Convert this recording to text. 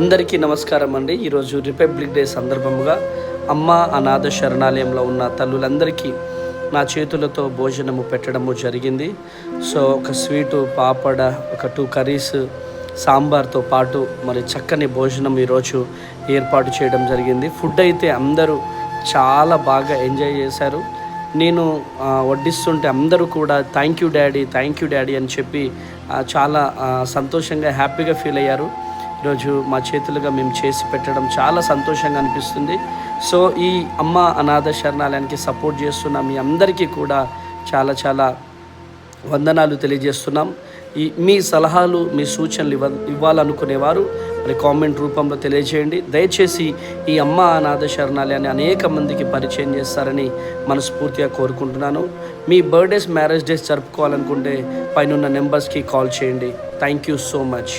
అందరికీ నమస్కారం అండి. ఈరోజు రిపబ్లిక్ డే సందర్భముగా అమ్మ అనాథ శరణాలయంలో ఉన్న తల్లులందరికీ నా చేతులతో భోజనము పెట్టడము జరిగింది. సో ఒక స్వీటు పాపడ ఒక టూ కర్రీస్ సాంబార్తో పాటు మరి చక్కని భోజనం ఈరోజు ఏర్పాటు చేయడం జరిగింది. ఫుడ్ అయితే అందరూ చాలా బాగా ఎంజాయ్ చేశారు. నేను వడ్డిస్తుంటే అందరూ కూడా thank you daddy thank you daddy అని చెప్పి చాలా సంతోషంగా హ్యాపీగా ఫీల్ అయ్యారు. ఈరోజు మా చేతులుగా మేము చేసి పెట్టడం చాలా సంతోషంగా అనిపిస్తుంది. సో ఈ అమ్మ అనాథ శరణాలయానికి సపోర్ట్ చేస్తున్న మీ అందరికీ కూడా చాలా చాలా వందనాలు తెలియజేస్తున్నాం. ఈ మీ సలహాలు మీ సూచనలు ఇవ్వ ఇవ్వాలనుకునేవారు మరి కామెంట్ రూపంలో తెలియజేయండి. దయచేసి ఈ అమ్మ అనాథ శరణాలయాన్ని అనేక మందికి పరిచయం చేస్తారని మనస్ఫూర్తిగా కోరుకుంటున్నాను. మీ బర్త్డేస్ మ్యారేజ్ డేస్ జరుపుకోవాలనుకుంటే పైన నెంబర్స్కి కాల్ చేయండి. Thank you so much.